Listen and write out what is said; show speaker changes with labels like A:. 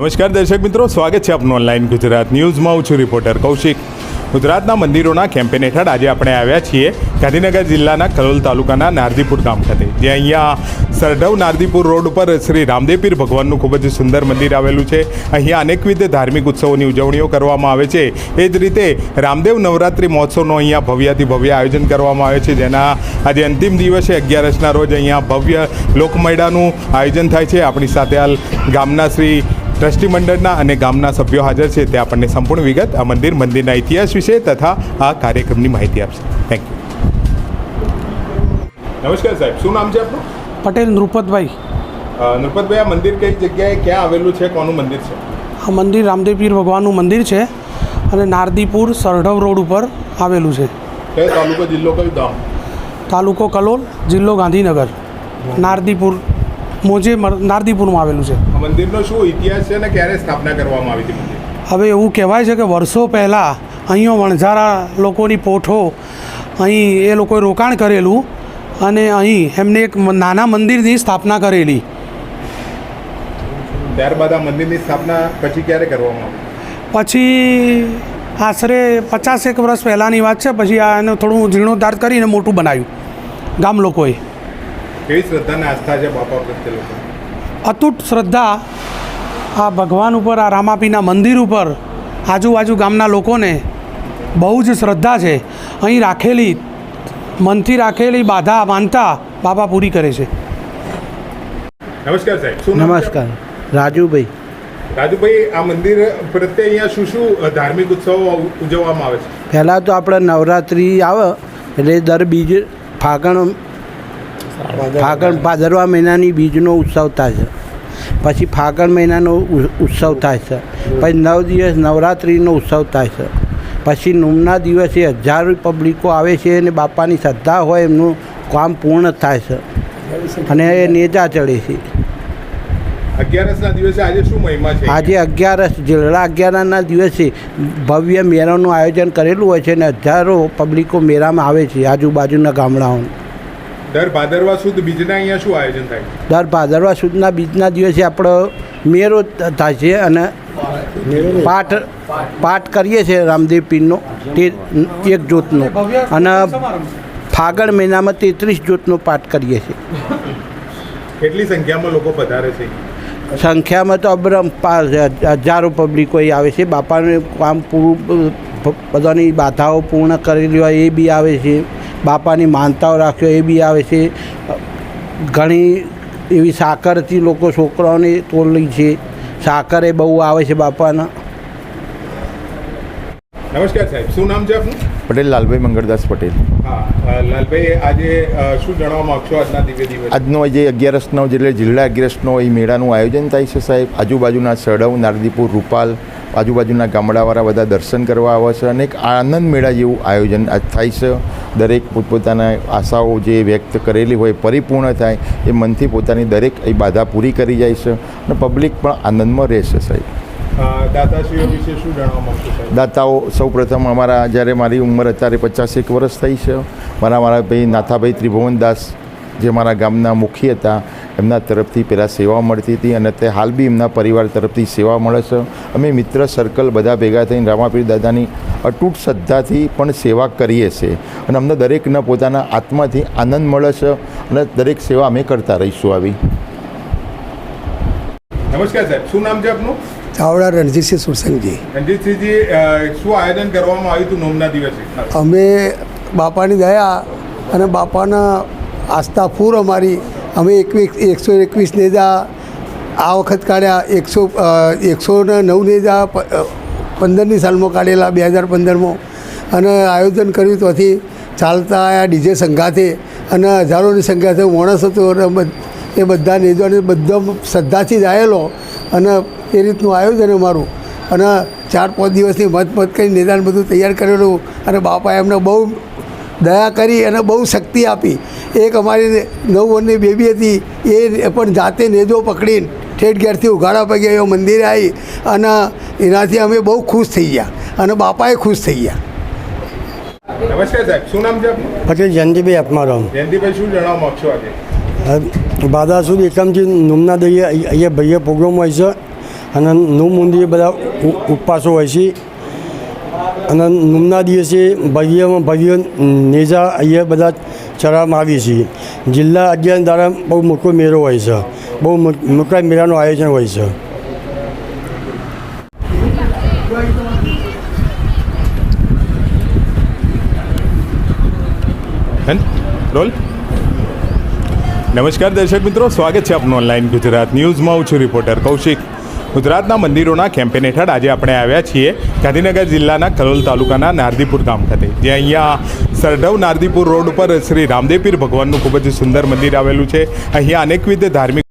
A: નમસ્કાર દર્શક મિત્રો, સ્વાગત છે આપનું ઓનલાઈન ગુજરાત ન્યૂઝમાં. હું છું રિપોર્ટર કૌશિક. ગુજરાતના મંદિરોના કેમ્પેન હેઠળ આજે આપણે આવ્યા છીએ ગાંધીનગર જિલ્લાના કલોલ તાલુકાના નારદીપુર ગામ ખાતે. જે અહીંયા સરઢવ નારદીપુર રોડ ઉપર શ્રી રામદેવપીર ભગવાનનું ખૂબ જ સુંદર મંદિર આવેલું છે. અહીંયા અનેકવિધ ધાર્મિક ઉત્સવોની ઉજવણીઓ કરવામાં આવે છે. એ જ રીતે રામદેવ નવરાત્રિ મહોત્સવનો અહીંયા ભવ્યાથી ભવ્ય આયોજન કરવામાં આવે છે, જેના આજે અંતિમ દિવસે અગિયારસના રોજ અહીંયા ભવ્ય લોકમેળાનું આયોજન થાય છે. આપણી સાથે હાલ ગામના શ્રી ટ્રસ્ટી મંડળના અને ગામના સભ્યો હાજર છે. તે આપણને સંપૂર્ણ વિગત આ મંદિર મંદિરના ઇતિહાસ વિશે તથા આ કાર્યક્રમની માહિતી આપશે. થેન્ક યુ નમસ્કાર સાહેબ શું નામ છે આપનું?
B: પટેલ નૃપતભાઈ.
A: નૃપતભાઈ આ મંદિર કઈ જગ્યાએ ક્યાં આવેલું છે? કોનું મંદિર છે?
B: આ મંદિર રામદેવપીર ભગવાનનું મંદિર છે અને નારદીપુર સરઢવ રોડ ઉપર આવેલું છે.
A: તાલુકો જિલ્લો કયું ગામ?
B: તાલુકો કલોલ જિલ્લો ગાંધીનગર. નારદીપુર. મોજે નારદીપુરમાં આવેલું છે.
A: મંદિરનો શું ઇતિહાસ છે અને ક્યારે સ્થાપના કરવામાં આવી હતી
B: હવે એવું કહેવાય છે કે વર્ષો પહેલાં અહીંયા વણઝારા લોકોની પોઠો અહીં એ લોકોએ રોકાણ કરેલું અને અહીં એમને એક નાના મંદિરની સ્થાપના કરેલી.
A: ત્યારબાદ આ મંદિરની સ્થાપના પછી ક્યારે કરવામાં આવી?
B: પછી આશરે પચાસેક વર્ષ પહેલાંની વાત છે. પછી આ એનું થોડું જીર્ણોદ્ધાર કરીને મોટું બનાવ્યું ગામ લોકોએ.
A: કેવી શ્રદ્ધા અને આસ્થા છે બાપા પ્રત્યે લોકો?
B: અતૂટ શ્રદ્ધા આ ભગવાન ઉપર આ રામાપીના મંદિર ઉપર આજુબાજુ ગામના લોકોને બહુ જ શ્રદ્ધા છે. અહીં રાખેલી મનથી રાખેલી બાધા માનતા બાબા પૂરી કરે છે.
A: નમસ્કાર સાહેબ
C: નમસ્કાર. રાજુભાઈ.
A: રાજુભાઈ આ મંદિર પ્રત્યે અહીંયા શું શું ધાર્મિક ઉત્સવો ઉજવવામાં આવે છે?
C: પહેલાં તો આપણે નવરાત્રિ આવે એટલે દર બીજ ફાગણ ફાગણ ભાદરવા મહિનાની બીજનો ઉત્સવ થાય છે. પછી ફાગણ મહિનાનો ઉ- ઉત્સવ થાય છે. પછી નવ દિવસ નવરાત્રિનો ઉત્સવ થાય છે. પછી નોમના દિવસે હજારો પબ્લિકો આવે છે અને બાપાની શ્રદ્ધા હોય એમનું કામ પૂર્ણ થાય છે. અને એ નેજા ચડે છે.
A: આજે શું મહિમા છે?
C: આજે અગિયારસ જિલ્લા અગિયારના દિવસે ભવ્ય મેળાનું આયોજન કરેલું હોય છે અને હજારો પબ્લિકો મેળામાં આવે છે આજુબાજુના ગામડાઓ
A: દર ભાદરવા સુદ બીજના અહીંયા શું આયોજન થાય?
C: દર ભાદરવા સુદના બીજના દિવસે આપણો મેળો થાય છે અને પાઠ પાઠ કરીએ છીએ રામદેવ પીરનો તે એક જ્યોતનો. અને ફાગણ મહિનામાં તેત્રીસ જ્યોતનો પાઠ કરીએ છીએ.
A: કેટલી સંખ્યામાં લોકો પધારે છે?
C: સંખ્યામાં તો અબરમ હજારો પબ્લિકો હોય આવે છે. બાપાનું કામ પૂરું બધાની બાધાઓ પૂર્ણ કરેલી હોય એ બી આવે છે. બાપાની માનતાઓ રાખ્યો એ બી આવે છે. ઘણી એવી સાકરથી લોકો છોકરાઓને તોલી છે. સાકર એ બહુ આવે છે બાપાના.
A: નમસ્કાર સાહેબ શું નામ છે આપનું?
D: પટેલ લાલભાઈ મંગળદાસ પટેલ.
A: હા લાલભાઈ આજે શું જણાવવા માગશો આજના દિવ્ય દિવસ?
D: આજનો જે અગિયારસનો એટલે જિલ્લા અગિયારસનો એ મેળાનું આયોજન થાય છે સાહેબ. આજુબાજુના સડવ નારદીપુર રૂપાલ આજુબાજુના ગામડાવાળા બધા દર્શન કરવા આવે છે અને એક આનંદ મેળા જેવું આયોજન આજ થાય છે. દરેક પોતપોતાના આશાઓ જે વ્યક્ત કરેલી હોય પરિપૂર્ણ થાય એ મનથી પોતાની દરેક એ બાધા પૂરી કરી જાય છે અને પબ્લિક પણ આનંદમાં રહેશે સાહેબ. દાતાઓ સૌપ્રથમ અમારા જ્યારે મારી ઉંમર અત્યારે પચાસેક વર્ષ થઈ છે મારા મારા ભાઈ નાથાભાઈ ત્રિભુવનદાસ જે મારા ગામના મુખી હતા એમના તરફથી પહેલાં સેવા મળતી હતી અને તે હાલ બી એમના પરિવાર તરફથી સેવા મળે છે. અમે મિત્ર સર્કલ બધા ભેગા થઈને રામાપીર દાદાની અતૂટ શ્રદ્ધાથી પણ સેવા કરીએ છીએ અને અમને દરેકના પોતાના આત્માથી આનંદ મળે છે અને દરેક સેવા અમે કરતા રહીશું આવી.
A: નમસ્કાર સાહેબ શું નામ છે આપનું?
E: ચાવડા રણજીતસિંહ સુરસંગજી.
A: રણજીતસિંહજી શું આયોજન કરવામાં આવ્યું હતું નોમના દિવસે?
E: અમે બાપાની દયા અને બાપાના આસ્થા પૂર અમારી. અમે એકવીસ એકસો એકવીસ નેજા આ વખત કાઢ્યા. એકસો એકસો ને નવ નેજા પંદરની સાલમાં કાઢેલા બે હજાર પંદરમાં. અને આયોજન કર્યું ત્યાંથી ચાલતા આવ્યા ડીજે સંઘાથે અને હજારોની સંખ્યાથી માણસ હતો અને એ બધા નેજાને બધા શ્રદ્ધાથી જ આવેલો અને એ રીતનું આયોજન અમારું. અને ચાર પાંચ દિવસની મત મત કરી નિદાન બધું તૈયાર કરેલું અને બાપાએ એમને બહુ દયા કરી અને બહુ શક્તિ આપી. એક અમારી નવ વર્ષની બેબી હતી એ પણ જાતે નેજો પકડીને ઠેઠ ઘેરથી ઉઘાડા પગે એ મંદિરે આવી અને એનાથી અમે બહુ ખુશ થઈ ગયા અને બાપાએ ખુશ થઈ ગયા.
A: નમસ્કાર સાહેબ શું નામ છે
F: પટેલ જયંતિભાઈ આપમારો
A: જયંતિભાઈ શું જણાવવા માગશો આજે?
F: બાદા સુધી એકમથી નુમના દઈએ અહીંયા ભાઈએ પ્રોગ્રામ હોય છે. અને નુમ મંદિરે બધા ઉપવાસો હોય છે. અને નુમના દિવસે ભવ્યમાં ભવ્ય નેજા અહીંયા બધા ચડાવવામાં આવીએ છીએ. જિલ્લા અગિયાર દ્વારા બહુ મોટો મેળો હોય છે. બહુ મોટા મેળાનું આયોજન હોય છે.
A: રોલ? નમસ્કાર દર્શક મિત્રો, સ્વાગત છે આપનું ઓનલાઈન ગુજરાત ન્યૂઝમાં. હું છું રિપોર્ટર કૌશિક. ગુજરાતના મંદિરોના કેમ્પેન હેઠળ આજે આપણે આવ્યા છીએ ગાંધીનગર જિલ્લાના કલોલ તાલુકાના નારદીપુર ગામ ખાતે. જે અહીંયા સરઢવ નારદીપુર રોડ ઉપર શ્રી રામદેવપીર ભગવાનનું ખૂબ જ સુંદર મંદિર આવેલું છે. અહીંયા અનેકવિધ ધાર્મિક